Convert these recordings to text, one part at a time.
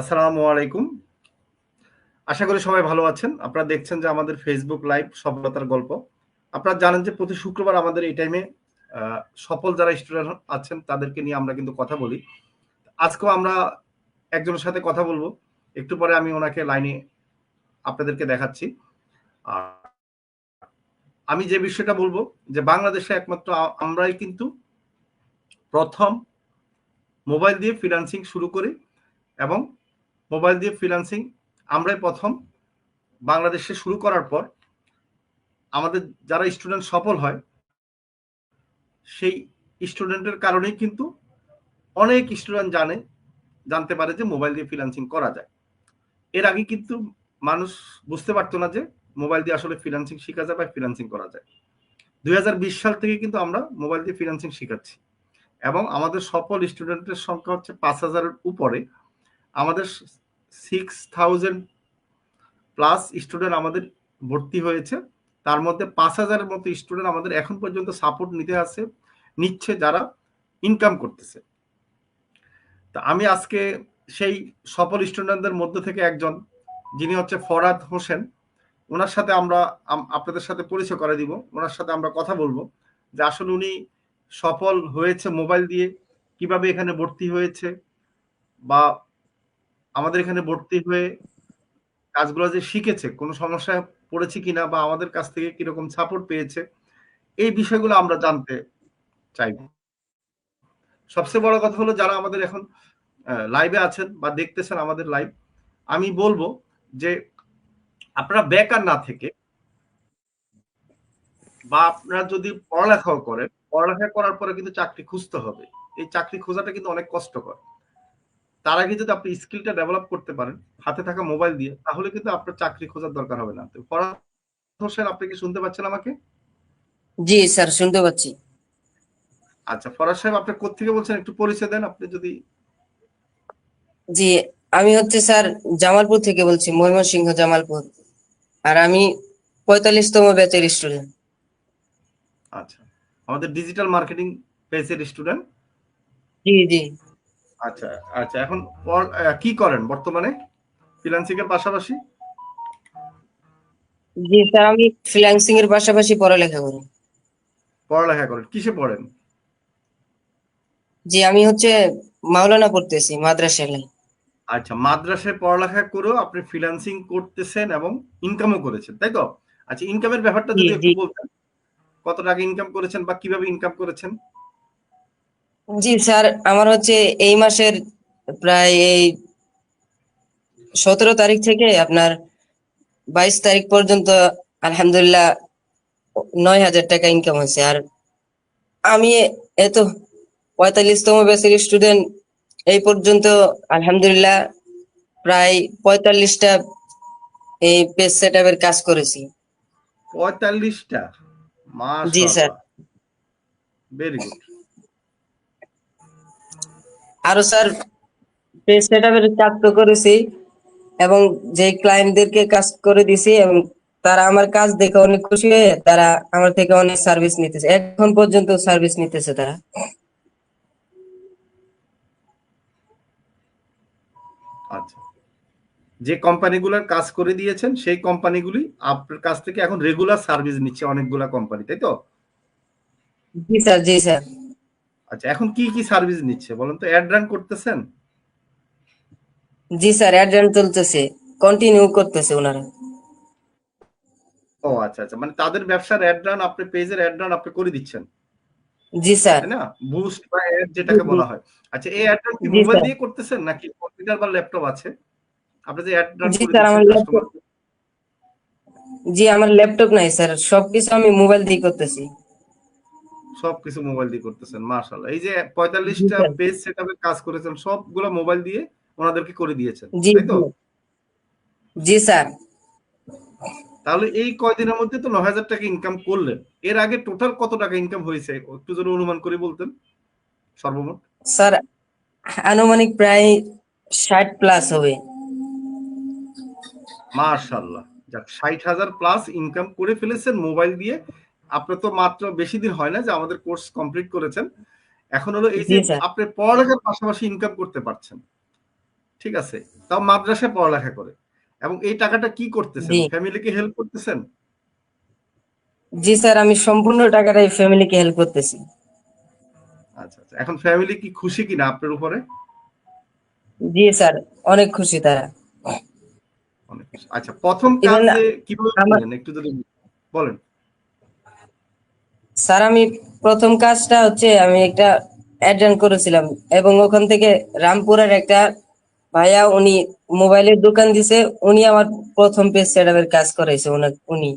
আসসালামু আলাইকুম। আশা করি সবাই ভালো আছেন। আপনারা দেখছেন যে আমাদের ফেসবুক লাইভ সফলতার গল্প। আপনারা জানেন যে প্রতি শুক্রবার আমাদের এই টাইমে সফল যারা স্টুডেন্ট আছেন, তাদেরকে নিয়ে আমরা কিন্তু কথা বলি। আজকেও আমরা একজনের সাথে কথা বলব। একটু পরে আমি ওনাকে লাইনে আপনাদেরকে দেখাচ্ছি। আমি যে বিষয়টা বলব, যে বাংলাদেশে একমাত্র আমরাই কিন্তু প্রথম মোবাইল দিয়ে ফিনান্সিং শুরু করি এবং মোবাইল দিয়ে ফ্রিলান্সিং আমরাই প্রথম। বাংলাদেশে শুরু করার পর আমাদের যারা স্টুডেন্ট সফল হয়, সেই স্টুডেন্টের কারণেই কিন্তু অনেক স্টুডেন্ট জানে, জানতে পারে যে মোবাইল দিয়ে ফ্রিলান্সিং করা যায়। এর আগে কিন্তু মানুষ বুঝতে পারতো না যে মোবাইল দিয়ে আসলে ফ্রিলান্সিং শেখা যায় বা ফ্রিলান্সিং করা যায়। দুই হাজার বিশ সাল থেকে কিন্তু আমরা মোবাইল দিয়ে ফ্রিলান্সিং শেখাচ্ছি। এবং আমাদের সফল স্টুডেন্টের সংখ্যা হচ্ছে পাঁচ হাজারের উপরে। আমাদের সিক্স থাউজেন্ড প্লাস স্টুডেন্ট আমাদের ভর্তি হয়েছে। তার মধ্যে পাঁচ হাজারের মতো স্টুডেন্ট আমাদের এখন পর্যন্ত সাপোর্ট নিতে আছে, নিচ্ছে যারা ইনকাম করতেছে। তা আমি আজকে সেই সফল স্টুডেন্টদের মধ্যে থেকে একজন, যিনি হচ্ছে ফরাদ হোসেন। ওনার সাথে আমরা আপনাদের সাথে পরিচয় করে দিব। ওনার সাথে আমরা কথা বলব যে আসলে উনি সফল হয়েছে মোবাইল দিয়ে, কীভাবে এখানে ভর্তি হয়েছে বা আমাদের এখানে ভর্তি হয়ে কাজগুলো যে শিখেছে, কোনো সমস্যায় পড়েছে কিনা বা আমাদের কাছ থেকে কীরকম সাপোর্ট পেয়েছে, এই বিষয়গুলো আমরা জানতে চাইব সবচেয়ে বড় কথা হলো যারা আমাদের এখন লাইভে আছেন বা দেখতেছেন আমাদের লাইভ আমি বলব যে আপনারা বেকার না থেকে বা আপনারা যদি পড়ালেখাও করেন, পড়ালেখা করার পরে কিন্তু চাকরি খুঁজতে হবে। এই চাকরি খোঁজাটা কিন্তু অনেক কষ্টকর। তার আগে যদি আপনি স্কিলটা ডেভেলপ করতে পারেন হাতে থাকা মোবাইল দিয়ে তাহলে কিন্তু আপনার চাকরি খোঁজার দরকার হবে না। তো ফরাদ হোসেন আপনি কি শুনতে পাচ্ছেন আমাকে? জি স্যার শুনতে পাচ্ছি। আচ্ছা ফরাদ সাহেব আপনি কোথেকে বলছেন? একটু পরিচয় দেন আপনি যদি জি আমি হচ্ছে স্যার জামালপুর থেকে বলছি ময়মনসিংহ জামালপুর। আর আমি পঁয়তাল্লিশতম ব্যাচের স্টুডেন্ট। আচ্ছা আমাদের ডিজিটাল মার্কেটিং পেজের স্টুডেন্ট। জি জি। আচ্ছা আচ্ছা এখন কি করেন বর্তমানে ফ্রিল্যান্সিং এর পাশাপাশি? জি স্যার আমি ফ্রিল্যান্সিং এর পাশাপাশি পড়ালেখা করি। পড়ালেখা করেন কিসে পড়েন? জি আমি হচ্ছে মাওলানা পড়তেছি মাদ্রাসায়। আচ্ছা মাদ্রাসায় পড়ালেখা করেও আপনি ফ্রিল্যান্সিং করতেছেন এবং ইনকামও করেছেন তাই তো? আচ্ছা ইনকামের ব্যাপারটা যদি একটু বলতেন কত টাকা ইনকাম করেছেন বা কীভাবে ইনকাম করেছেন? জি স্যার আমার হচ্ছে এই মাসের প্রায় এই সতেরো তারিখ থেকে আপনার বাইশ তারিখ পর্যন্ত আলহামদুলিল্লাহ নয় হাজার টাকা ইনকাম হয়েছে। আর আমি এত পঁয়তাল্লিশতম ব্যাচের স্টুডেন্ট এই পর্যন্ত আলহামদুলিল্লাহ প্রায় পঁয়তাল্লিশটা এই পেজ সেট কাজ করেছি। পঁয়তাল্লিশটা? জি স্যার। ভেরি গুড আরও স্যার পেজ সেটআপের কাজ তো করেছি এবং যে ক্লায়েন্টদেরকে কাজ করে দিছি এবং তারা আমার কাজ দেখে অনেক খুশি হয়ে তারা আমার থেকে অনেক সার্ভিস নিতেছে। এখন পর্যন্ত সার্ভিস নিতেছে তারা। আচ্ছা। যে কোম্পানিগুলোর কাজ করে দিয়েছেন সেই কোম্পানিগুলি আপনার কাছ থেকে এখন রেগুলার সার্ভিস নিচ্ছে অনেকগুলা কোম্পানি তাই তো? জি স্যার জি স্যার। আচ্ছা এখন কি কি সার্ভিস নিচ্ছে বলেন তো? অ্যাড রান করতেছেন? জি স্যার অ্যাড রান চলতেছে কন্টিনিউ করতেছে ওনারা। ও আচ্ছা আচ্ছা মানে তাদের ব্যবসার অ্যাড রান আপনি পেজের অ্যাড রান আপনি করে দিচ্ছেন। জি স্যার। না? বুস্ট বা অ্যাড যেটাকে বলা হয়। আচ্ছা এই অ্যাড রান কি মোবাইল দিয়ে করতেছেন নাকি কম্পিউটার বা ল্যাপটপ আছে? আপনি যে অ্যাড রান জি স্যার আমার ল্যাপটপ জি আমার ল্যাপটপ নাই স্যার সবকিছু আমি মোবাইল দিয়ে করতেছি। সবকিছু মোবাইল দিয়ে করতেছেন মাশাআল্লাহ। এই যে 45টা পেজ সেটআপের কাজ করেছেন সবগুলো মোবাইল দিয়ে ওনাদেরকে করে দিয়েছেন তাই তো? জি। স্যার তাহলে এই কয়দিনের মধ্যে তো 9000 টাকা ইনকাম করলেন। এর আগে টোটাল কত টাকা ইনকাম হয়েছে? একটু যদি অনুমান করে বলতেন সর্বমোট। স্যার আনুমানিক প্রায় 60 প্লাস হবে। মাশাআল্লাহ। যাক 60000 প্লাস ইনকাম করে ফেলেছেন মোবাইল দিয়ে। আপনি তো মাত্র বেশি দিন হয় না যে আমাদের কোর্স কমপ্লিট করেছেন। এখন হলো এই যে আপনি পড়ালেখার পাশাপাশি ইনকাম করতে পারছেন। ঠিক আছে? তাও মাদ্রাসায় পড়ালেখা করে। এবং এই টাকাটা কি করতেছেন। ফ্যামিলিকে হেল্প করতেছেন? জি স্যার আমি সম্পূর্ণ টাকাটাই ফ্যামিলিকে হেল্প করতেছি। আচ্ছা আচ্ছা। এখন ফ্যামিলি কি খুশি কিনা আপনার উপরে? জি স্যার অনেক খুশি তারা। অনেক খুশি। আচ্ছা প্রথম কাজে কীভাবে একটু যদি বলেন। স্যার আমি প্রথম কাজটা হচ্ছে আমি একটা অ্যাড করেছিলাম এবং ওখান থেকে রামপুরের একটা ভাইয়া উনি মোবাইলের দোকান দিছে উনি আমার প্রথম পেজ সেটআপের কাজ করাইছে উনি- উনি।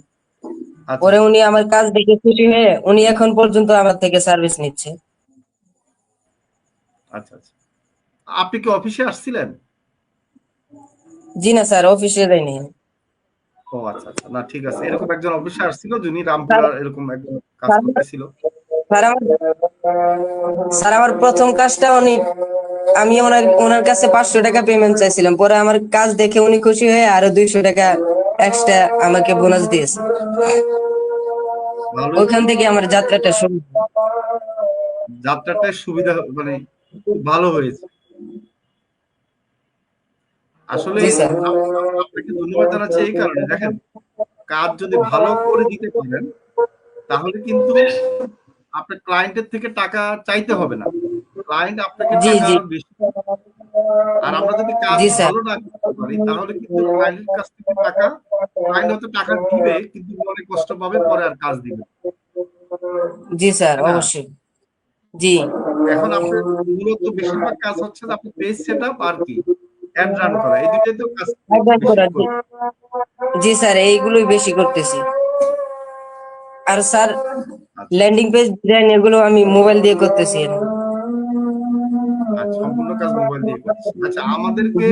আচ্ছা। পরে উনি আমার কাজ দেখে খুশি হয়ে উনি এখন পর্যন্ত আমার থেকে সার্ভিস নিচ্ছে। আচ্ছা আচ্ছা। আপনি কি অফিসে আসছিলেন? জি না স্যার অফিসে যাইনি ও আচ্ছা আচ্ছা। না ঠিক আছে। এরকম একজন অফিসে আসছিল যিনি রামপুরা এরকম একজন কাজ করতেছিল। স্যার আমার প্রথম কাজটা উনি আমি ওনার ওনার কাছে পাঁচশো টাকা পেমেন্ট চাইছিলাম। পরে আমার কাজ দেখে উনি খুশি হয়ে আরও দুইশো টাকা এক্সট্রা আমাকে বোনাস দিয়েছে। ভালো। ওইখান থেকে আমার যাত্রাটা শুরু যাত্রাটায় সুবিধা মানে ভালো হয়েছে। আসলে আপনাকে ধন্যবাদ জানাচ্ছি এই কারণে। দেখেন কাজ যদি ভালো করে দিতে পারেন তাহলে কিন্তু আপনার ক্লায়েন্টের থেকে টাকা চাইতে হবে না। ক্লায়েন্ট আপনাকে টাকা বেশি আর আমরা যদি কাজ ভালো না করতে পারি তাহলে কিন্তু ক্লায়েন্টের কাছ থেকে টাকা ক্লায়েন্ট হয়তো টাকা দিবে কিন্তু অনেক কষ্ট পাবে পরে আর কাজ দিবে জি স্যার। অবশ্যই। জি। এখন আপনার মূলত বেশিরভাগ কাজ হচ্ছে আপনি পেজ সেট আপ আর কি অ্যাড রান করা। এই দুটোই তো কাজ। জি স্যার এইগুলোই বেশি করতেছি। আর স্যার ল্যান্ডিং পেজ ডিজাইন এগুলো আমি মোবাইল দিয়ে করতেছি আচ্ছা, সম্পূর্ণ কাজ মোবাইল দিয়ে। আচ্ছা আমাদেরকে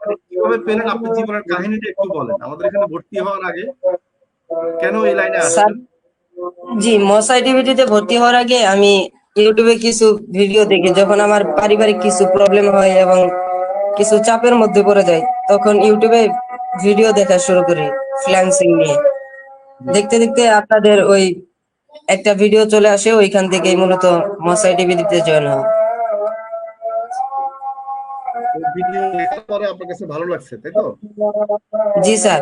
মানে কীভাবে পেলেন আপনি জীবনের কাহিনীটা একটু বলেন? আমাদের এখানে ভর্তি হওয়ার আগে কেন এই লাইনে আসলেন? জি টিভিটিতে ভর্তি হওয়ার আগে আমি ইউটিউবে কিছু ভিডিও দেখি যখন আমার পারিবারিক কিছু প্রবলেম হয় এবং কিছু চাপের মধ্যে পড়ে যায় তখন ইউটিউবে ভিডিও দেখা শুরু করি ফ্রিল্যান্সিং নিয়ে। দেখতে দেখতে আপনাদের ওই একটা ভিডিও চলে আসে ওইখান থেকেই মূলত মশাই টিভিতে জয়েন হওয়া। ওই ভিডিও দেখার পরে আপনার কাছে ভালো লাগছে তাই তো? জি স্যার।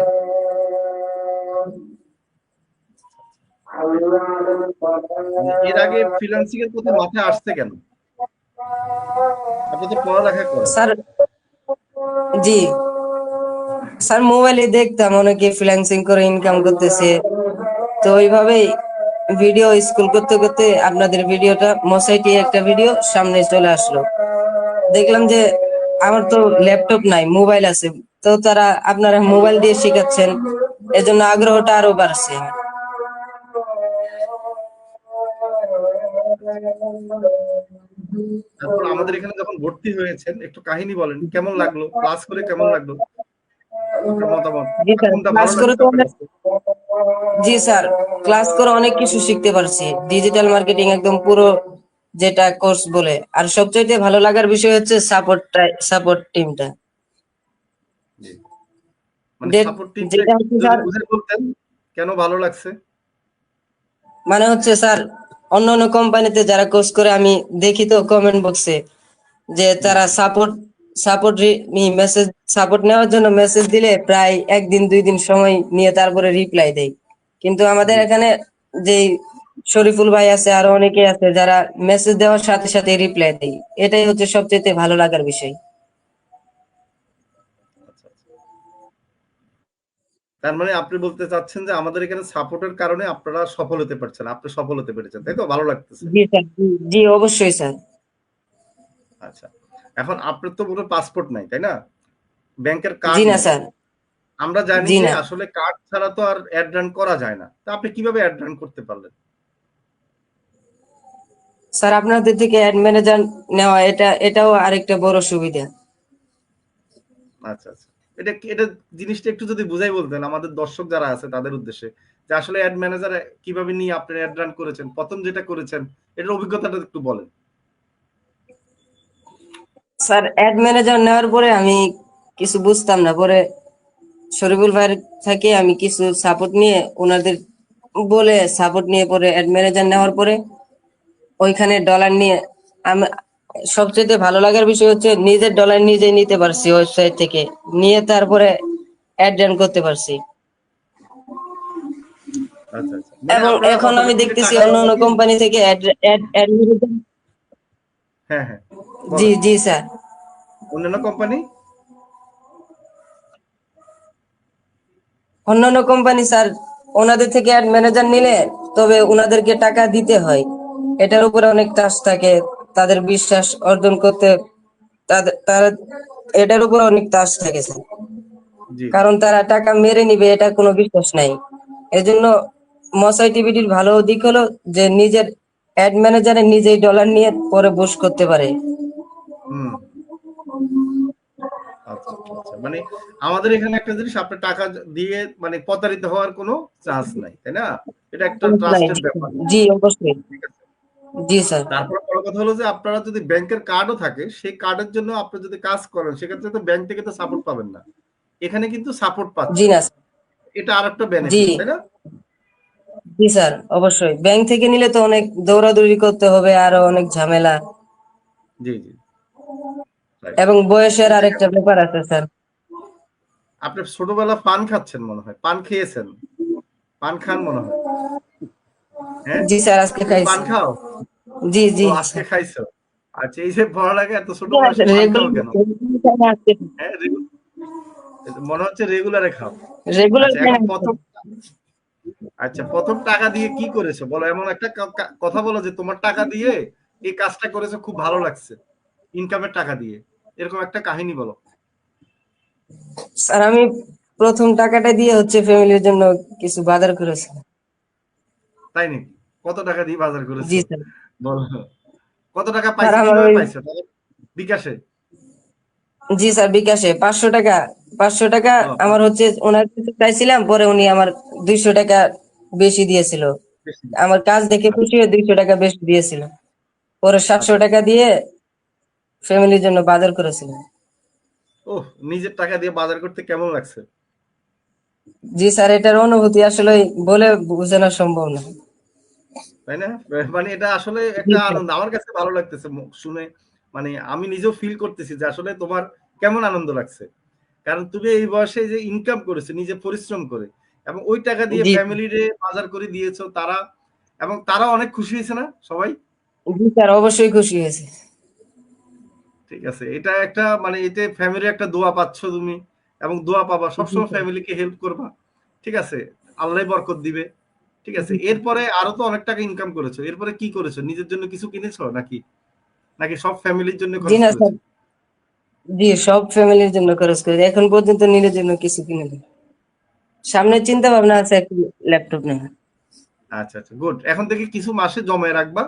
এর আগে ফ্রিল্যান্সিং এর প্রতি মাথায় আসছে কেন? আপনি তো পড়ালেখা করেন। স্যার জি। স্যার মোবাইলে দেখতাম, অনেকে ফ্রিল্যান্সিং করে ইনকাম করতেছে। তো ওইভাবেই ভিডিও স্কুল করতে করতে আপনাদের ভিডিওটা মশাইটি একটা ভিডিও সামনে চলে আসলো। দেখলাম যে আমার তো ল্যাপটপ নাই মোবাইল আছে। তো তারা আপনারা মোবাইল দিয়ে শেখাচ্ছেন, এজন্য আগ্রহটা আরও বাড়ছে। আমাদের এখানে যখন ভর্তি হয়েছেন, একটু কাহিনী বলেন, কেমন লাগল? ক্লাস করে কেমন লাগল? জি স্যার ক্লাস করে অনেক কাছে? শিখতে পারছি। ডিজিটাল মার্কেটিং একদম পুরো যেটা কোর্স বলে। আর সবচাইতে ভালো লাগার বিষয় হচ্ছে সাপোর্টটা সাপোর্ট টিমটা মানে কেন ভালো লাগছে? মানে হচ্ছে স্যার অন্য অন্য কোম্পানিতে যারা কোর্স করে আমি দেখি তো কমেন্ট বক্সে যে তারা সাপোর্ট সাপোর্ট মেসেজ সাপোর্ট নেওয়ার জন্য মেসেজ দিলে প্রায় একদিন দুই দিন সময় নিয়ে তারপরে রিপ্লাই দেয়। কিন্তু আমাদের এখানে যে শরীফুল ভাই আছে আরও অনেকে আছে যারা মেসেজ দেওয়ার সাথে সাথে রিপ্লাই দেয়। এটাই হচ্ছে সবচেয়ে ভালো লাগার বিষয়। তার মানে আপনি বলতে চাচ্ছেন যে আমাদের এখানে সাপোর্টের কারণে আপনারা সফল হতে পারছেন আপনি সফল হতে পেরেছেন তাই তো? ভালো লাগতেছে। জি স্যার। জি অবশ্যই স্যার। আচ্ছা। এখন আপনার তো পুরো পাসপোর্ট নাই তাই না? ব্যাংকের কার্ড জি না স্যার। আমরা জানি যে আসলে কার্ড ছাড়া তো আর অ্যাড রান করা যায় না। তা আপনি কীভাবে অ্যাড রান করতে পারলেন? স্যার আপনাদের থেকে অ্যাড ম্যানেজার নেওয়া এটা এটাও আরেকটা বড় সুবিধা। আচ্ছা আচ্ছা। এটা এটা জিনিসটা একটু যদি বুঝাই বলতেন আমাদের দর্শক যারা আছে তাদের উদ্দেশ্যে যে আসলে অ্যাড ম্যানেজার কীভাবে নিয়ে আপনি অ্যাড রান করেছেন প্রথম যেটা করেছেন এটার অভিজ্ঞতাটা একটু বলেন। স্যার অ্যাড ম্যানেজার নেওয়ার পরে আমি কিছু বুঝতাম না। পরে শরীফুল ভাইয়ের থেকে আমি কিছু সাপোর্ট নিয়ে ওনাদের বলে সাপোর্ট নিয়ে পরে অ্যাড ম্যানেজার নেওয়ার পরে ওইখানে ডলার নিয়ে আমি সবচেয়ে ভালো লাগার বিষয় হচ্ছে নিজের ডলার নিজেই নিতে পারছি ওয়েবসাইট থেকে। নিয়ে তারপরে অ্যাড রান করতে পারছি। আচ্ছা আচ্ছা। এবং এখন আমি দেখতেছি অন্য অন্য কোম্পানি থেকে অ্যাড অ্যাড অ্যাড হ্যাঁ হ্যাঁ। জি জি স্যার। অন্যান্য কোম্পানি অন্যান্য কোম্পানি স্যার ওনাদের থেকে অ্যাড ম্যানেজার নিলে তবে ওনাদেরকে টাকা দিতে হয়। এটার উপরে অনেক টাস্ক থাকে তাদের বিশ্বাস অর্জন করতে তারা এটার উপরে অনেক টাস্ক থাকে স্যার কারণ তারা টাকা মেরে নিবে এটা কোনো বিশ্বাস নাই। এজন্য মশাই টিভিটির ভালো দিক হলো যে নিজের অ্যাড ম্যানেজারে নিজেই ডলার নিয়ে পরে বুশ করতে পারে। হুম। মানে আমাদের এখানে একটা জিনিস আপনার টাকা দিয়ে মানে প্রতারিত হওয়ার কোনো চান্স নাই তাই না? এটা একটা ট্রাস্টের ব্যাপার। জি অবশ্যই। জি স্যার। তারপর বড় কথা হলো যে আপনারা যদি ব্যাংকের কার্ডও থাকে সেই কার্ডের জন্য আপনি যদি কাজ করেন সেক্ষেত্রে তো ব্যাংক থেকে তো সাপোর্ট পাবেন না। এখানে কিন্তু সাপোর্ট পাচ্ছেন জি না এটা আর একটা জি। বেনিফিট তাই না? জি স্যার অবশ্যই। ব্যাংক থেকে নিলে তো অনেক দৌড়াদৌড়ি করতে হবে আরও অনেক ঝামেলা। জি জি. এবং বয়সের আরেকটা ব্যাপার আছে স্যার। আপনি ছোটবেলা পান খাচ্ছেন মনে হয় পান খেয়েছেন। পান খান মনে হয়। হ্যাঁ? জি স্যার আজকে পান খাও? জি জি। আজকে খাইছো? আচ্ছা এই যে পড়ালেখা এত ছোট বয়সে কেন? হ্যাঁ মনে হচ্ছে রেগুলারে খাও। রেগুলার আচ্ছা, প্রথম আচ্ছা প্রথম টাকা দিয়ে কি করেছ? বলো এমন একটা কথা বলো যে তোমার টাকা দিয়ে এই কাজটা করেছ খুব ভালো লাগছে ইনকামের টাকা দিয়ে। এরকম একটা কাহিনী বলো। স্যার আমি প্রথম টাকাটা দিয়ে হচ্ছে ফ্যামিলির জন্য কিছু বাজার করেছি তাই নাকি? কত টাকা দিয়ে বাজার করেছ? জি স্যার। বলো। কত টাকা পাইছো? কীভাবে পাইছো? বিকাশে। জি স্যার বিকাশে। পাঁচশো টাকা। পাঁচশো টাকা আমার হচ্ছে ওনার কাছে চাইছিলাম পরে উনি আমার দুইশো টাকা বেশি দিয়েছিল। আমার কাজ দেখে খুশি হয়ে দুইশো টাকা বেশি দিয়েছিল। পরে সাতশো টাকা দিয়ে ফ্যামিলির জন্য বাজার করেছিলাম। ও নিজের টাকা দিয়ে বাজার করতে কেমন লাগছে? জি স্যার এটার অনুভূতি আসলে বলে বোঝানো সম্ভব না। তাই না? মানে এটা আসলে একটা আনন্দ। আমার কাছে ভালো লাগতেছে শুনে। মানে আমি নিজেও ফিল করতেছি যে আসলে তোমার কেমন আনন্দ লাগছে। কারণ তুমি এই বয়সে যে ইনকাম করেছ নিজে পরিশ্রম করে এবং ওই টাকা দিয়ে। ফ্যামিলিরে বাজার করে দিয়েছ তারা এবং তারা অনেক খুশি হয়েছে না সবাই? জি স্যার অবশ্যই খুশি হয়েছে। ঠিক আছে। এটা একটা মানে এতে ফ্যামিলি একটা দোয়া পাচ্ছ তুমি এবং দোয়া পাবা। সবসময় ফ্যামিলিকে হেল্প করবা। ঠিক আছে? আল্লাহ বরকত দিবে। ঠিক আছে? এরপরে আরও তো অনেক টাকা ইনকাম করেছ। এরপরে কি করেছ? নিজের জন্য কিছু কিনেছো নাকি? নাকি সব ফ্যামিলির জন্য জি সব ফ্যামিলির জন্য খরচ করি এখন পর্যন্ত নিজের জন্য কিছু কিনে দিই সামনে চিন্তা ভাবনা আছে একটা ল্যাপটপ নেওয়া আচ্ছা আচ্ছা। গুড এখন থেকে কিছু মাসে জমায় রাখবা।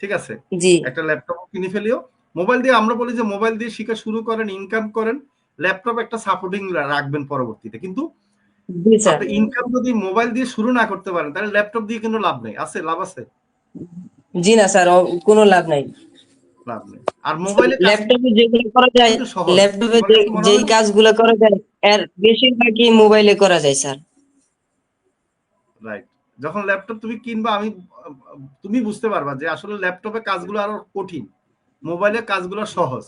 ঠিক আছে? জি। একটা ল্যাপটপ কিনে ফেলিও। মোবাইল দিয়ে আমরা বলি যে মোবাইল দিয়ে শিখা শুরু করেন ইনকাম করেন ল্যাপটপ একটা সাপোর্টিং রাখবেন পরবর্তীতে। কিন্তু ইনকাম যদি মোবাইল দিয়ে শুরু না করতে পারেন তাহলে ল্যাপটপ দিয়ে কিন্তু লাভ নেই। আছে? লাভ আছে? জি না স্যার কোনো লাভ নাই। লাভ নেই। আর মোবাইলে ল্যাপটপে যেগুলো করা যায় ল্যাপটপে যেই কাজগুলো করা যায় এর বেশিরভাগই মোবাইলে করা যায় স্যার। রাইট যখন ল্যাপটপ তুমি কিনবা আমি তুমি বুঝতে পারবা যে আসলে ল্যাপটপে কাজগুলো আরও কঠিন। মোবাইলে কাজগুলো সহজ।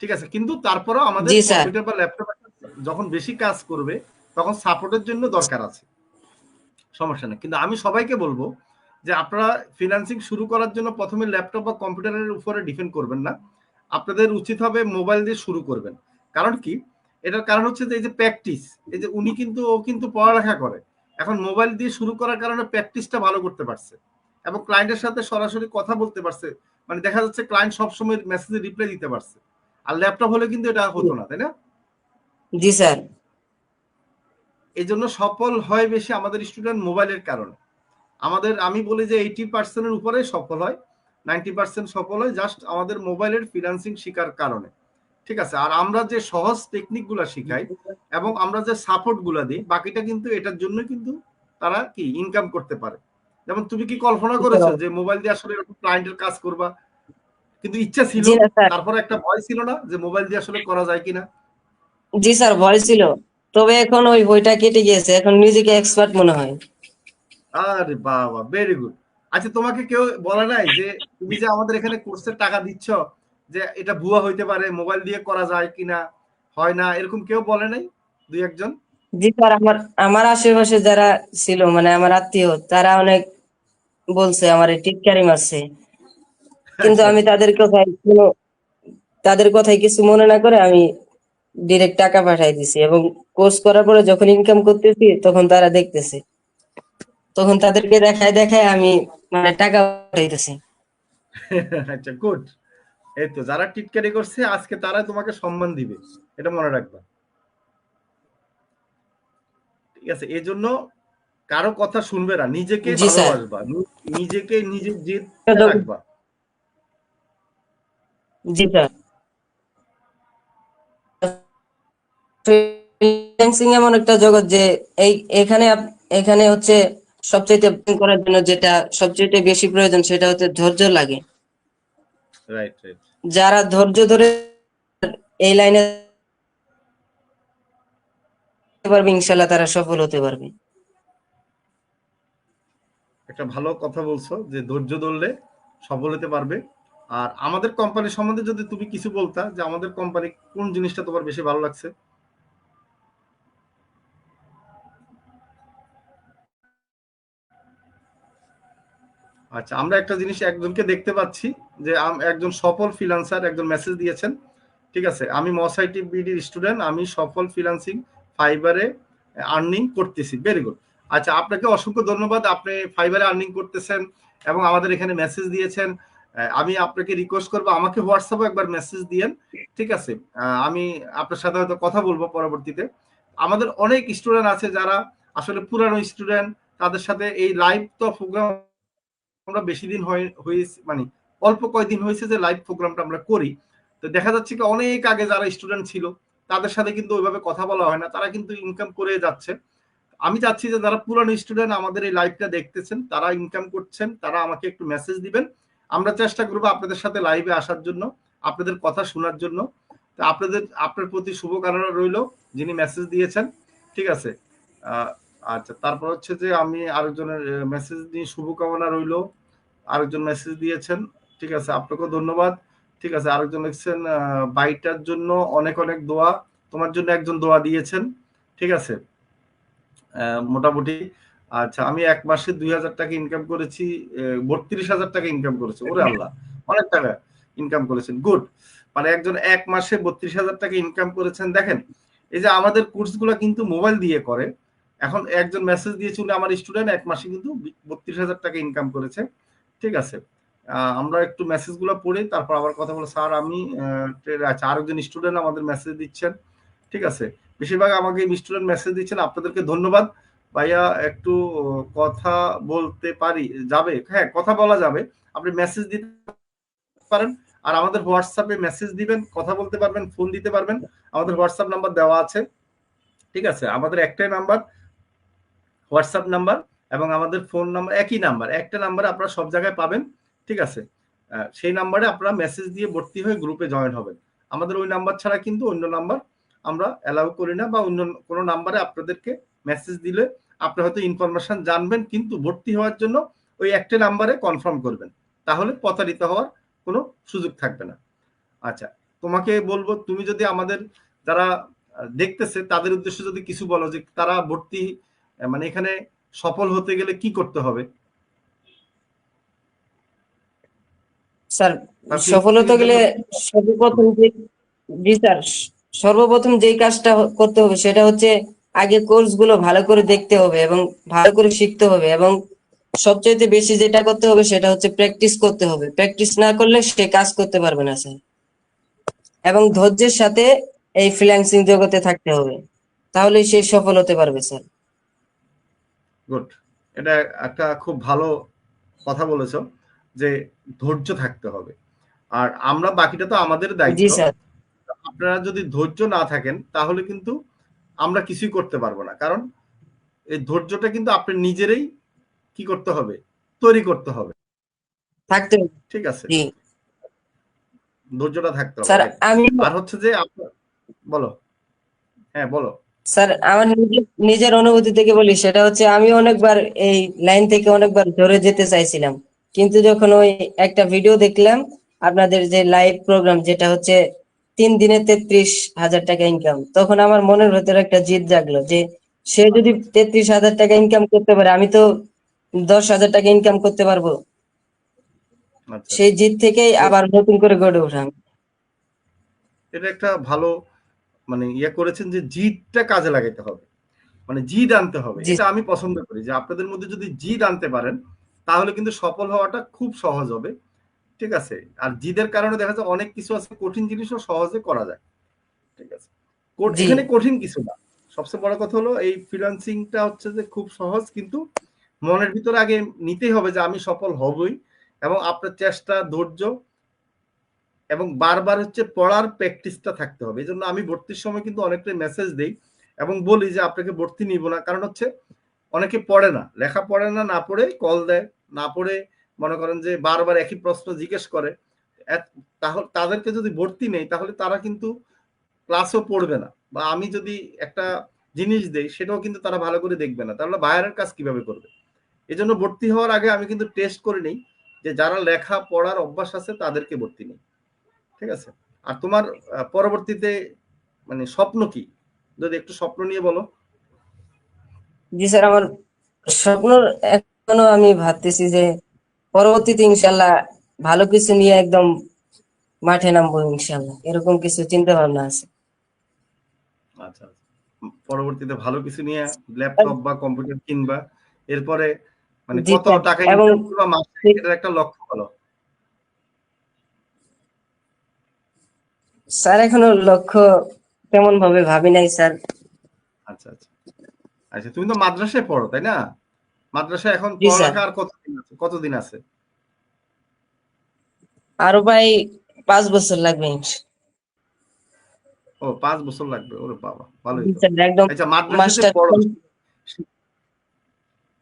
ঠিক আছে? কিন্তু তারপরেও আমাদের কম্পিউটার বা ল্যাপটপ যখন বেশি কাজ করবে তখন সাপোর্টের জন্য দরকার আছে। সমস্যা নেই। কিন্তু আমি সবাইকে বলব যে আপনারা ফিনান্সিং শুরু করার জন্য প্রথমে ল্যাপটপ বা কম্পিউটারের উপরে ডিপেন্ড করবেন না। আপনাদের উচিত হবে মোবাইল দিয়ে শুরু করবেন। কারণ কি? এটার কারণ হচ্ছে যে এই যে প্র্যাকটিস এই যে উনি কিন্তু ও কিন্তু পড়ালেখা করে। এখন মোবাইল দিয়ে শুরু করার কারণে প্র্যাকটিসটা ভালো করতে পারছে এবং ক্লায়েন্টের সাথে সরাসরি কথা বলতে পারছে। মানে দেখা যাচ্ছে ক্লায়েন্ট সবসময় মেসেজে রিপ্লাই দিতে পারছে। আর ল্যাপটপ হলে কিন্তু এটা হতো না তাই না? জি স্যার। এই জন্য সফল হয় বেশি আমাদের স্টুডেন্ট মোবাইলের কারণে। আমাদের আমি বলি যে এইটি পার্সেন্টের উপরে সফল হয় নাইনটি পার্সেন্ট সফল হয় জাস্ট আমাদের মোবাইলের ফিনান্সিং শেখার কারণে। ঠিক আছে? আর আমরা যে সহজ টেকনিকগুলা শিখাই এবং আমরা যে সাপোর্টগুলা দিই বাকিটা কিন্তু এটার জন্য কিন্তু তারা কি ইনকাম করতে পারে। যেমন তুমি কি কল্পনা করেছ যে মোবাইল দিয়ে আসলে এরকম ক্লায়েন্টের কাজ করবা? কিন্তু ইচ্ছা ছিল তারপরে একটা ভয় ছিল না যে মোবাইল দিয়ে আসলে করা যায় কিনা? জি স্যার ভয় ছিল। তবে এখন ওই বইটা কেটে গিয়েছে এখন নিজেকে এক্সপার্ট মনে হয়। আরে বাবা ভেরি গুড আচ্ছা তোমাকে কেউ বলে নাই যে তুমি যে আমাদের এখানে কোর্সের টাকা দিচ্ছ যে এটা ভুয়া হইতে পারে মোবাইল দিয়ে করা যায় কিনা হয় না এরকম কেউ বলে নাই? দুই একজন? জি স্যার, আমার আমার আশেপাশে যারা ছিল মানে আমার আত্মীয়, তারা অনেক বলছে, আমার টিটকারি মারছে কিন্তু আমি তাদের কোনো, তাদের কথায় কিছু মনে না করে আমি ডিরেক্ট টাকা পাঠাই দিছি এবং কোর্স করার পরে যখন ইনকাম করতেছি, তখন তারা দেখতেছে। তখন তাদেরকে দেখায় দেখায় আমি মানে টাকা পাঠাইতেছি। আচ্ছা গুড এই তো, যারা টিটকারি করছে, আজকে তারা তোমাকে সম্মান দিবে। এটা মনে রাখবা। ঠিক আছে? এই জন্য কারও কথা শুনবে না। নিজেকে ভালোবাসবা। নিজেকে নিজের জিদ তো- রাখবা। জি স্যার। ফ্রিল্যান্সিং এমন একটা জগৎ যে এই এখানে এখানে হচ্ছে সবচেয়ে করার জন্য যেটা সবচেয়ে বেশি প্রয়োজন সেটা হচ্ছে ধৈর্য লাগে। রাইট রাইট যারা ধৈর্য ধরে এই লাইনে পারবে ইনশাল্লাহ তারা সফল হতে পারবে। একটা ভালো কথা বলছো যে ধৈর্য ধরলে সফল হতে পারবে। আর আমাদের কোম্পানি সম্বন্ধে যদি তুমি কিছু বলতা যে আমাদের কোম্পানি কোন জিনিসটা তোমার বেশি ভালো লাগছে? আচ্ছা আমরা একটা জিনিস একজনকে দেখতে পাচ্ছি যে একজন সফল ফ্রিল্যান্সার একজন মেসেজ দিয়েছেন। ঠিক আছে, আমি মসাইটি বিডির স্টুডেন্ট আমি সফল ফ্রিল্যান্সিং ফাইবারে আর্নিং করতেছি। ভেরি গুড আচ্ছা আপনাকে অসংখ্য ধন্যবাদ। আপনি ফাইবারে আর্নিং করতেছেন এবং আমাদের এখানে মেসেজ দিয়েছেন। আমি আপনাকে রিকোয়েস্ট করব, আমাকে হোয়াটসঅ্যাপে একবার মেসেজ দিয়েন, ঠিক আছে? আমি আপনার সাথে হয়তো কথা বলব পরবর্তীতে। আমাদের অনেক স্টুডেন্ট আছে যারা আসলে পুরানো স্টুডেন্ট তাদের সাথে এই লাইভ তো প্রোগ্রাম আমরা বেশি দিন হয়, হয়েছে মানে অল্প কয়েকদিন হয়েছে যে লাইভ প্রোগ্রামটা আমরা করি। তো দেখা যাচ্ছে কি অনেক আগে যারা স্টুডেন্ট ছিল তাদের সাথে কিন্তু ওইভাবে কথা বলা হয় না। তারা কিন্তু ইনকাম করে যাচ্ছে। আমি চাচ্ছি যে যারা পুরানো স্টুডেন্ট আমাদের এই লাইভটা দেখতেছেন, তারা ইনকাম করছেন, তারা আমাকে একটু মেসেজ দিবেন। আমরা চেষ্টা করব আপনাদের সাথে লাইভে আসার জন্য, আপনাদের কথা শোনার জন্য। তো আপনাদের, আপনার প্রতি শুভকামনা রইল যিনি মেসেজ দিয়েছেন। ঠিক আছে? আচ্ছা তারপর হচ্ছে যে আমি আরেকজনের মেসেজ নিয়ে শুভকামনা রইল। আরেকজন মেসেজ দিয়েছেন। ঠিক আছে, আপনাকেও ধন্যবাদ। ঠিক আছে, আরেকজন লিখছেন বাইটার জন্য অনেক অনেক দোয়া, তোমার জন্য একজন দোয়া দিয়েছেন, ঠিক আছে? মোটামুটি আচ্ছা আমি এক মাসে দুই হাজার টাকা ইনকাম করেছি বত্রিশ হাজার টাকা ইনকাম করেছি, ওরে আল্লাহ, অনেক টাকা ইনকাম করেছেন গুড মানে একজন এক মাসে বত্রিশ হাজার টাকা ইনকাম করেছেন, দেখেন, এই যে আমাদের কোর্সগুলো কিন্তু মোবাইল দিয়ে করে, এখন একজন মেসেজ দিয়েছিল আমার স্টুডেন্ট এক মাসে কিন্তু বত্রিশ হাজার টাকা ইনকাম করেছে, ঠিক আছে? আমরা একটু মেসেজগুলো পড়ি, তারপর আবার কথা বলে স্যার, আমি আচ্ছা আরেকজন স্টুডেন্ট আমাদের মেসেজ দিচ্ছেন। ঠিক আছে? বেশিরভাগ আমাকে স্টুডেন্ট মেসেজ দিচ্ছেন। আপনাদেরকে ধন্যবাদ। ভাইয়া, একটু কথা বলতে পারি, যাবে? হ্যাঁ কথা বলা যাবে। আপনি মেসেজ দিতে পারেন। আর আমাদের হোয়াটসঅ্যাপে মেসেজ দিবেন, কথা বলতে পারবেন ফোন দিতে পারবেন। আমাদের হোয়াটসঅ্যাপ নাম্বার দেওয়া আছে। ঠিক আছে? আমাদের একটাই নাম্বার হোয়াটসঅ্যাপ নাম্বার এবং আমাদের ফোন নাম্বার একই নাম্বার একটা নাম্বার আপনারা সব জায়গায় পাবেন। ঠিক আছে? সেই নাম্বারে আপনারা মেসেজ দিয়ে ভর্তি হয়ে গ্রুপে জয়েন হবেন। আমাদের ওই নাম্বার ছাড়া কিন্তু অন্য নাম্বার আমরা অ্যালাউ করি না বা অন্য কোনো নাম্বারে আপনাদেরকে মেসেজ দিলে আপনি হয়তো ইনফরমেশন জানবেন কিন্তু ভর্তি হওয়ার জন্য ওই একটা নাম্বারে কনফার্ম করবেন। তাহলে প্রতারিত হওয়ার কোনো সুযোগ থাকবে না। আচ্ছা তোমাকে বলব, তুমি যদি আমাদের যারা দেখতেছে, তাদের উদ্দেশ্যে যদি কিছু বলো যে তারা ভর্তি মানে এখানে সফল হতে গেলে কি করতে হবে? স্যার আপনি- সফল হতে গেলে সর্বপ্রথম যে জি স্যার সর্বপ্রথম যেই কাজটা করতে হবে সেটা হচ্ছে আগে কোর্সগুলো ভালো করে দেখতে হবে এবং ভালো করে শিখতে হবে এবং সবচেয়ে বেশি যেটা করতে হবে সেটা হচ্ছে প্র্যাকটিস করতে হবে। প্র্যাকটিস না করলে সে কাজ করতে পারবে না স্যার। এবং ধৈর্যের সাথে এই ফ্রিল্যান্সিং জগতে থাকতে হবে। তাহলেই সে সফল হতে পারবে স্যার। গুড। এটা একটা খুব ভালো কথা বলেছ। যে ধৈর্য থাকতে হবে। আর আমরা বাকিটা তো আমাদের দায়িত্ব। আপনারা যদি ধৈর্য না থাকেন তাহলে কিন্তু আমরা কিছুই করতে পারব না। কারণ এই ধৈর্যটা কিন্তু আপনি নিজেরই কি করতে হবে? তৈরি করতে হবে। থাকতে হবে। ঠিক আছে? ধৈর্যটা থাকতে হবে। আমি আর হচ্ছে যে বলো। হ্যাঁ বলো। স্যার আমার নিজের নিজের অনুভূতি থেকে বলি সেটা হচ্ছে আমি অনেকবার এই লাইন থেকে অনেকবার ধরে যেতে চাইছিলাম। কিন্তু যখন ওই একটা ভিডিও দেখলাম আপনাদের যে লাইভ প্রোগ্রাম যেটা হচ্ছে তিন দিনে তেত্রিশ হাজার টাকা ইনকাম তখন আমার মনের ভেতরে একটা জিদ জাগলো যে সে যদি তেত্রিশ হাজার টাকা ইনকাম করতে পারে আমি তো দশ হাজার টাকা ইনকাম করতে পারব। আচ্ছা। সেই জিদ থেকেই আবার নতুন করে গড়ে ওঠা এটা একটা ভালো মানে ইয়ে করেছেন যে জিদটা কাজে লাগাইতে হবে। মানে জিদ আনতে হবে। এটা আমি পছন্দ করি যে আপনাদের মধ্যে যদি জিদ আনতে পারেন তাহলে কিন্তু সফল হওয়াটা খুব সহজ হবে। ঠিক আছে? আর জিদের কারণে দেখা যায় অনেক কিছু আছে কঠিন জিনিসও সহজে করা যায়। ঠিক আছে? এখানে কঠিন কিছু না। সবচেয়ে বড় কথা হলো এই ফ্রিল্যান্সিংটা হচ্ছে যে খুব সহজ কিন্তু মনের ভিতরে আগে নিতেই হবে যে আমি সফল হবই এবং আপনার চেষ্টা ধৈর্য এবং বারবার হচ্ছে পড়ার প্র্যাকটিসটা থাকতে হবে। এই জন্য আমি ভর্তির সময় কিন্তু অনেকটাই মেসেজ দেই এবং বলি যে আপনাকে ভর্তি নিব না। কারণ হচ্ছে অনেকে পড়ে না, লেখা পড়ে না না পড়ে কল দেয়, না পড়ে মনে করেন যে বারবার একই প্রশ্ন জিজ্ঞেস করে। তাহলে, তাদেরকে যদি ভর্তি নেই, তাহলে তারা কিন্তু ক্লাসও পড়বে না। বা আমি যদি একটা জিনিস দেই, সেটাও কিন্তু তারা ভালো করে দেখবে না। তাহলে বাইরের কাজ কীভাবে করবে? এই জন্য ভর্তি হওয়ার আগে আমি কিন্তু টেস্ট করে নেই যে যারা লেখা পড়ার অভ্যাস আছে, তাদেরকে ভর্তি নেই। ঠিক আছে? আর তোমার পরবর্তীতে মানে স্বপ্ন কি? যদি একটু স্বপ্ন নিয়ে বলো। জি স্যার আমার স্বপ্ন এখনও আমি ভাবতেছি যে পরবর্তীতে ইনশাল্লাহ ভালো কিছু নিয়ে একদম মাঠে নামবো ইনশাল্লাহ। এরকম কিছু চিন্তা ভাবনা আছে। আচ্ছা আচ্ছা। পরবর্তীতে ভালো কিছু নিয়ে ল্যাপটপ বা কম্পিউটার কিনবা এরপরে মানে কত টাকা ইনকাম করবা মাসে এটার একটা লক্ষ্য বলো। স্যার এখনও লক্ষ্য তেমন ভাবে ভাবি নাই স্যার। আচ্ছা আচ্ছা। আচ্ছা তুমি তো মাদ্রাসায় পড়ো তাই না? মাদ্রাসায় এখন পড়ালেখা আর কতদিন আছে? কতদিন আছে? আরও প্রায় পাঁচ বছর লাগবে ও পাঁচ বছর লাগবে ওরে বাবা ভালোই আচ্ছা মাদ্রাসায় যে পড়ো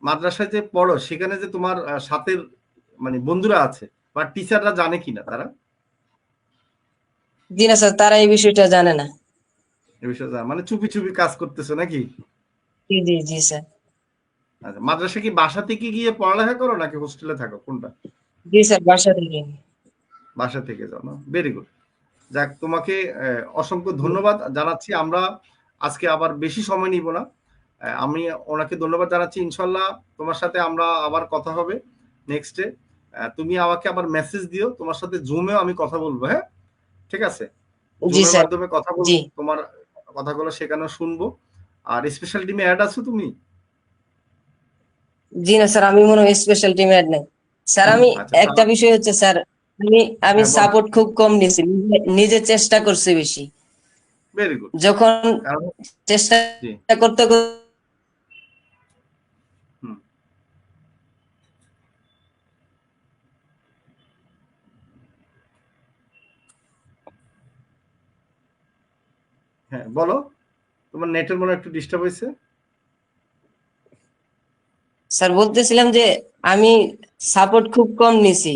মাদ্রাসায় যে পড়ো সেখানে যে তোমার সাথে মানে বন্ধুরা আছে বা টিচাররা জানে কিনা তারা? জি না স্যার তারা এই বিষয়টা জানে না। এ বিষয়ে জানে? মানে চুপি চুপি কাজ করতেছো নাকি? জি জি জি স্যার। আচ্ছা মাদ্রাসা কি বাসা থেকে গিয়ে পড়ালেখা করো নাকি হোস্টেলে থাকো? কোনটা? জি স্যার বাসা থেকে। বাসা থেকে যাও না? ভেরি গুড যাক তোমাকে অসংখ্য ধন্যবাদ জানাচ্ছি। আমরা আজকে আবার বেশি সময় নিব না। আমি ওনাকে ধন্যবাদ জানাচ্ছি। ইনশাল্লাহ তোমার সাথে আমরা আবার কথা হবে নেক্সটে তুমি আমাকে আবার মেসেজ দিও। তোমার সাথে জুমেও আমি কথা বলব হ্যাঁ? ঠিক আছে? জুমের মাধ্যমে কথা বলব। তোমার কথাগুলো সেখানে শুনব। আর স্পেশাল টিমে অ্যাড আছো তুমি? জি না স্যার আমি মনে হয় স্পেশাল টিমে অ্যাড নাই। স্যার আমি আচ্ছা, একটা বিষয় হচ্ছে স্যার আমি আমি হ্যাঁ, সাপোর্ট খুব কম নিয়েছি নিজে- চেষ্টা করছি বেশি। ভেরি গুড যখন চেষ্টা করতে। হ্যাঁ বলো। তোমার নেটের মনে একটু ডিস্টার্ব হয়েছে? স্যার বলতেছিলাম যে আমি সাপোর্ট খুব কম নিছি।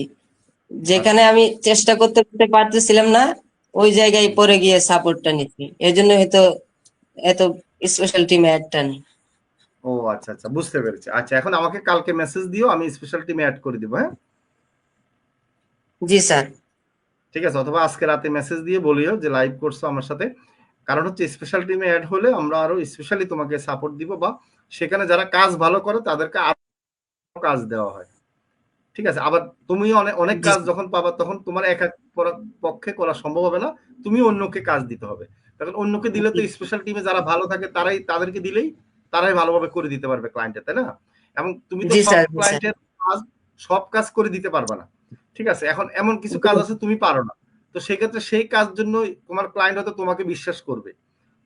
যেখানে। আমি চেষ্টা করতে করতে পারতেছিলাম না ওই জায়গায় পরে গিয়ে সাপোর্টটা নিছি। এর জন্য হয়তো এত স্পেশাল টিমে অ্যাডটা নেই। ও আচ্ছা আচ্ছা বুঝতে পেরেছি। আচ্ছা এখন আমাকে কালকে মেসেজ দিও আমি স্পেশাল টিমে অ্যাড করে দিব হ্যাঁ? জি স্যার। ঠিক আছে অথবা আজকে রাতে মেসেজ দিয়ে বলিও যে লাইভ করছ আমার সাথে। কারণ হচ্ছে স্পেশাল টিমে অ্যাড হলে আমরা আরও স্পেশালি তোমাকে সাপোর্ট দিব বা সেখানে যারা কাজ ভালো করে তাদেরকে আরও কাজ দেওয়া হয়। ঠিক আছে? আবার তুমি অনেক অনেক কাজ যখন পাবা তখন তোমার একা করা- পক্ষে করা সম্ভব হবে না। তুমি অন্যকে কাজ দিতে হবে। তখন অন্যকে দিলে তো স্পেশাল টিমে যারা ভালো থাকে তারাই তাদেরকে দিলেই তারাই ভালোভাবে করে দিতে পারবে ক্লায়েন্টের তাই না? এবং তুমি তো। ক্লায়েন্টের কাজ সব কাজ করে দিতে পারবে না। ঠিক আছে? এখন এমন কিছু কাজ আছে তুমি পারো না। তো সেক্ষেত্রে সেই কাজ জন্য তোমার ক্লায়েন্ট হয়তো তোমাকে বিশ্বাস করবে।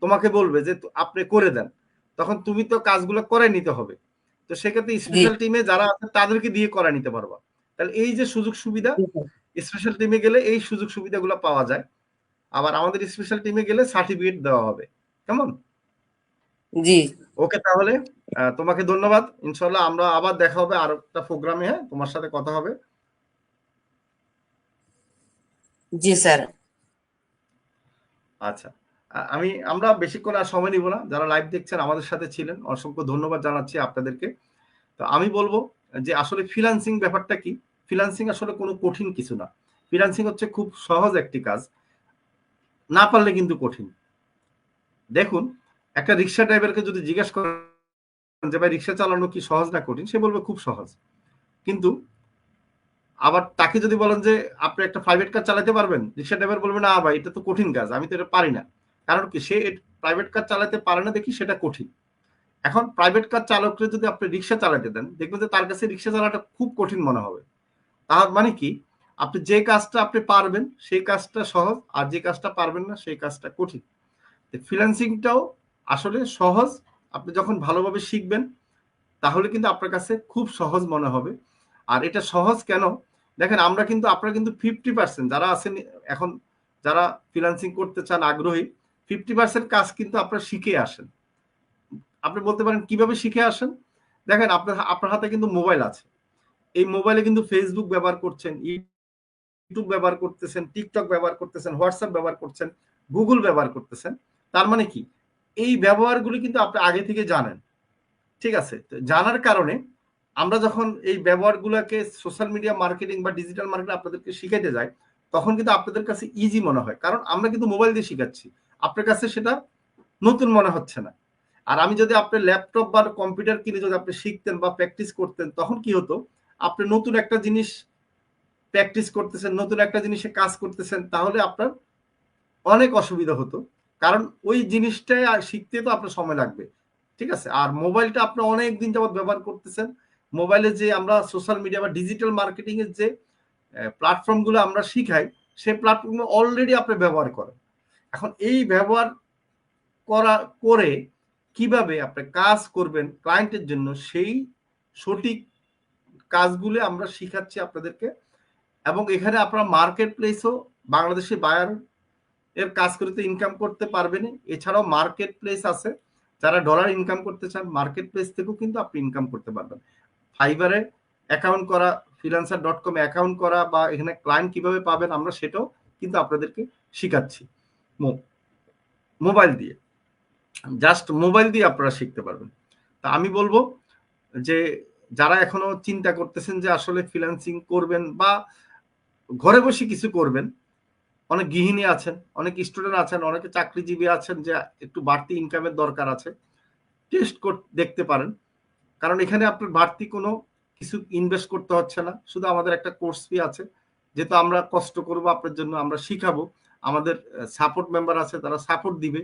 তোমাকে বলবে যে আপনি করে দেন। তখন তুমি তো কাজগুলো করে নিতে হবে। তো সেক্ষেত্রে স্পেশাল টিমে যারা আছে তাদেরকে দিয়ে করা নিতে পারবা। তাহলে এই যে সুযোগ সুবিধা স্পেশাল টিমে গেলে এই সুযোগ সুবিধাগুলো পাওয়া যায়। আবার আমাদের স্পেশাল টিমে গেলে সার্টিফিকেট দেওয়া হবে। কেমন? জি। ওকে তাহলে তোমাকে ধন্যবাদ। ইনশাল্লাহ আমরা আবার দেখা হবে আর একটা প্রোগ্রামে হ্যাঁ? তোমার সাথে কথা হবে। জি, স্যার। আচ্ছা। আমি, আমরা বেশিক্ষণ আর সময় নিব না। যারা লাইভ দেখছেন, আমাদের সাথে ছিলেন। অসংখ্য ধন্যবাদ জানাচ্ছি আপনাদেরকে। তো আমি বলব যে, আসলে ফ্রিল্যান্সিং ব্যাপারটা কি? ফ্রিল্যান্সিং আসলে কোনো কঠিন কিছু না। ফ্রিল্যান্সিং হচ্ছে খুব সহজ একটি কাজ। না পারলে কিন্তু কঠিন। দেখুন, একটা রিক্সা ড্রাইভারকে যদি জিজ্ঞেস করেন যে, ভাই, রিক্সা চালানো কি সহজ না কঠিন? সে বলবে, খুব সহজ। কিন্তু আবার তাকে যদি বলেন যে, আপনি একটা প্রাইভেট কার চালাতে পারবেন? রিক্সা ড্রাইভার বলবে, না ভাই, এটা তো কঠিন কাজ, আমি তো এটা পারি না। কারণ কি, সে প্রাইভেট কার চালাতে পারে না দেখি, সেটা কঠিন। এখন প্রাইভেট কার চালককে যদি আপনি রিক্সা চালাতে দেন, দেখবেন যে তার কাছে রিক্সা চালাটা খুব কঠিন মনে হবে। তার মানে কি, আপনি যে কাজটা আপনি পারবেন, সেই কাজটা সহজ, আর যে কাজটা পারবেন না, সেই কাজটা কঠিন। ফ্রিল্যান্সিংটাও আসলে সহজ। আপনি যখন ভালোভাবে শিখবেন, তাহলে কিন্তু আপনার কাছে খুব সহজ মনে হবে। আর এটা সহজ কেন? দেখেন, আমরা কিন্তু, আপনারা কিন্তু ফিফটি পার্সেন্ট যারা আছেন, এখন যারা ফ্রিল্যান্সিং করতে চান, আগ্রহী ফিফটি পার্সেন্ট কাজ কিন্তু আপনারা শিখে আসেন। আপনি বলতে পারেন, কীভাবে শিখে আসেন? দেখেন, আপনার আপনার হাতে কিন্তু মোবাইল আছে। এই মোবাইলে কিন্তু ফেসবুক ব্যবহার করছেন ইউটিউব ব্যবহার করতেছেন টিকটক ব্যবহার করতেছেন হোয়াটসঅ্যাপ ব্যবহার করছেন গুগল ব্যবহার করতেছেন। তার মানে কি? এই ব্যবহারগুলি কিন্তু আপনি আগে থেকে জানেন। ঠিক আছে? জানার কারণে আমরা যখন এই ব্যবহারগুলোকে সোশ্যাল মিডিয়া মার্কেটিং বা ডিজিটাল মার্কেটিং আপনাদেরকে শিখাইতে যাই, তখন কিন্তু আপনাদের কাছে ইজি মনে হয়। কারণ আমরা কিন্তু মোবাইল দিয়ে শিখাচ্ছি। আপনার কাছে সেটা নতুন মনে হচ্ছে না। আর আমি যদি আপনি ল্যাপটপ বা কম্পিউটার কিনে যদি আপনি শিখতেন বা প্র্যাকটিস করতেন, তখন কি হতো? আপনি নতুন একটা জিনিস প্র্যাকটিস করতেছেন, নতুন একটা জিনিসে কাজ করতেছেন, তাহলে আপনার অনেক অসুবিধা হতো। কারণ ওই জিনিসটা শিখতে তো আপনার সময় লাগবে। ঠিক আছে? আর মোবাইলটা আপনি অনেক দিন যাবত ব্যবহার করতেছেন মোবাইলে যে আমরা সোশ্যাল মিডিয়া বা ডিজিটাল মার্কেটিং এর যে প্ল্যাটফর্মগুলো আমরা শিখাই, সেই প্ল্যাটফর্মে অলরেডি আপনি ব্যবহার করেন। এখন এই ব্যবহার করা, করে কীভাবে আপনি কাজ করবেন ক্লায়েন্টের জন্য, সেই সঠিক কাজগুলো আমরা শিখাচ্ছি আপনাদেরকে। এবং এখানে আপনারা মার্কেট প্লেসও বাংলাদেশে বায়ার এর কাজ করতে ইনকাম করতে পারবেন। এছাড়াও মার্কেট প্লেস আছে। যারা ডলার ইনকাম করতে চান মার্কেট প্লেস থেকেও কিন্তু আপনি ইনকাম করতে পারবেন। ফাইবারে অ্যাকাউন্ট করা ফ্রিলান্সার ডট কম অ্যাকাউন্ট করা বা এখানে ক্লায়েন্ট কীভাবে পাবেন আমরা সেটাও কিন্তু আপনাদেরকে শিখাচ্ছি। মোবাইল দিয়ে। জাস্ট মোবাইল দিয়ে আপনারা শিখতে পারবেন। তা আমি বলব যে যারা এখনও চিন্তা করতেছেন যে আসলে ফ্রিল্যান্সিং করবেন বা ঘরে বসে কিছু করবেন, অনেক গৃহিণী আছেন, অনেক স্টুডেন্ট আছেন, অনেকে চাকরিজীবী আছেন যে একটু বাড়তি ইনকামের দরকার আছে টেস্ট দেখতে পারেন। কারণ এখানে আপনার বাড়তি কোনো কিছু ইনভেস্ট করতে হচ্ছে না। শুধু আমাদের একটা কোর্স ফি আছে, যেহেতু আমরা কষ্ট করব, আপনার জন্য আমরা শিখাবো। আমাদের সাপোর্ট মেম্বার আছে, তারা সাপোর্ট দিবে।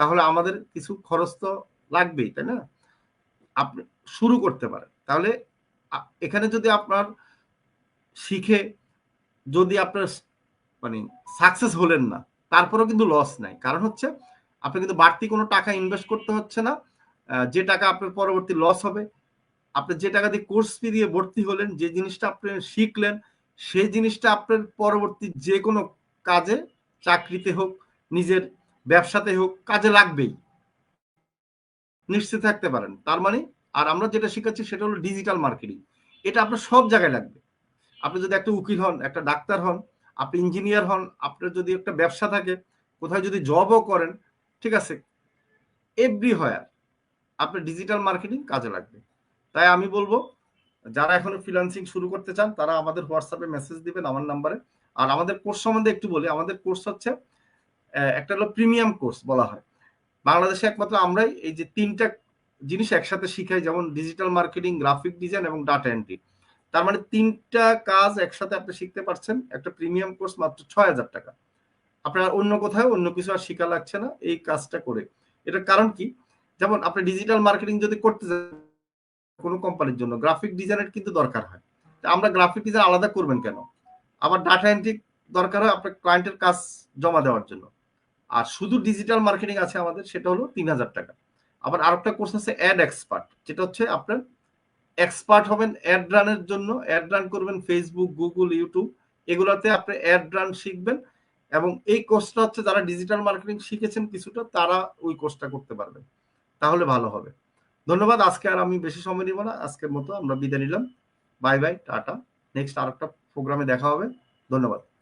তাহলে আমাদের কিছু খরচ তো লাগবেই, তাই না? আপনি শুরু করতে পারেন। তাহলে এখানে যদি আপনার শিখে যদি আপনার মানে সাকসেস হলেন না, তারপরেও কিন্তু লস নাই। কারণ হচ্ছে, আপনি কিন্তু বাড়তি কোনো টাকা ইনভেস্ট করতে হচ্ছে না। যে টাকা আপনার পরবর্তী লস হবে, আপনি যে টাকা দিয়ে কোর্স ফি দিয়ে ভর্তি হলেন, যে জিনিসটা আপনি শিখলেন, সেই জিনিসটা আপনার পরবর্তী যে কোনো কাজে, চাকরিতে হোক, নিজের ব্যবসাতে হোক, কাজে লাগবেই। নিশ্চিত থাকতে পারেন। তার মানে আর আমরা যেটা শিখাচ্ছি সেটা হলো ডিজিটাল মার্কেটিং এটা আপনার সব জায়গায় লাগবে। আপনি যদি একটা উকিল হন, একটা ডাক্তার হন, আপনি ইঞ্জিনিয়ার হন, আপনার যদি একটা ব্যবসা থাকে, কোথায় যদি জবও করেন, ঠিক আছে এভরি হয়ার আপনার ডিজিটাল মার্কেটিং কাজে লাগবে। তাই আমি বলব, যারা এখনও ফ্রিলান্সিং শুরু করতে চান, তারা আমাদের হোয়াটসঅ্যাপে মেসেজ দিবেন আমার নাম্বারে আর আমাদের কোর্স সম্বন্ধে একটু বলি, আমাদের কোর্স হচ্ছে একটা হলো প্রিমিয়াম কোর্স বলা হয়। বাংলাদেশে একমাত্র আমরাই এই যে তিনটা জিনিস একসাথে শিখাই, যেমন ডিজিটাল মার্কেটিং গ্রাফিক ডিজাইন এবং ডাটা এন্ট্রি তার মানে তিনটা কাজ একসাথে আপনি শিখতে পারছেন, একটা প্রিমিয়াম কোর্স মাত্র ছয় হাজার টাকা। আপনার অন্য কোথাও অন্য কিছু আর শিখা লাগছে না, এই কাজটা করে। এটার কারণ কি? যেমন আপনি ডিজিটাল মার্কেটিং যদি করতে চান কোনো কোম্পানির জন্য গ্রাফিক ডিজাইনের কিন্তু দরকার হয়। আমরা গ্রাফিক ডিজাইন আলাদা করবেন কেন? আবার ডাটা এন্ট্রি দরকার হয় আপনার ক্লায়েন্টের কাজ জমা দেওয়ার জন্য। আর শুধু ডিজিটাল মার্কেটিং আছে আমাদের, সেটা হলো তিন হাজার টাকা। আবার আর একটা কোর্স আছে অ্যাড এক্সপার্ট যেটা হচ্ছে আপনার এক্সপার্ট হবেন অ্যাড রানের জন্য। অ্যাড রান করবেন ফেসবুক গুগল ইউটিউব এগুলোতে আপনি অ্যাড রান শিখবেন এবং এই কোর্সটা হচ্ছে যারা ডিজিটাল মার্কেটিং শিখেছেন কিছুটা, তারা ওই কোর্সটা করতে পারবেন। তাহলে ভালো হবে। ধন্যবাদ, আজকে আর আমি বেশি সময় নিব না। আজকের মতো আমরা বিদায় নিলাম। বাই বাই, টাটা। নেক্সট আর একটা প্রোগ্রামে দেখা হবে। ধন্যবাদ।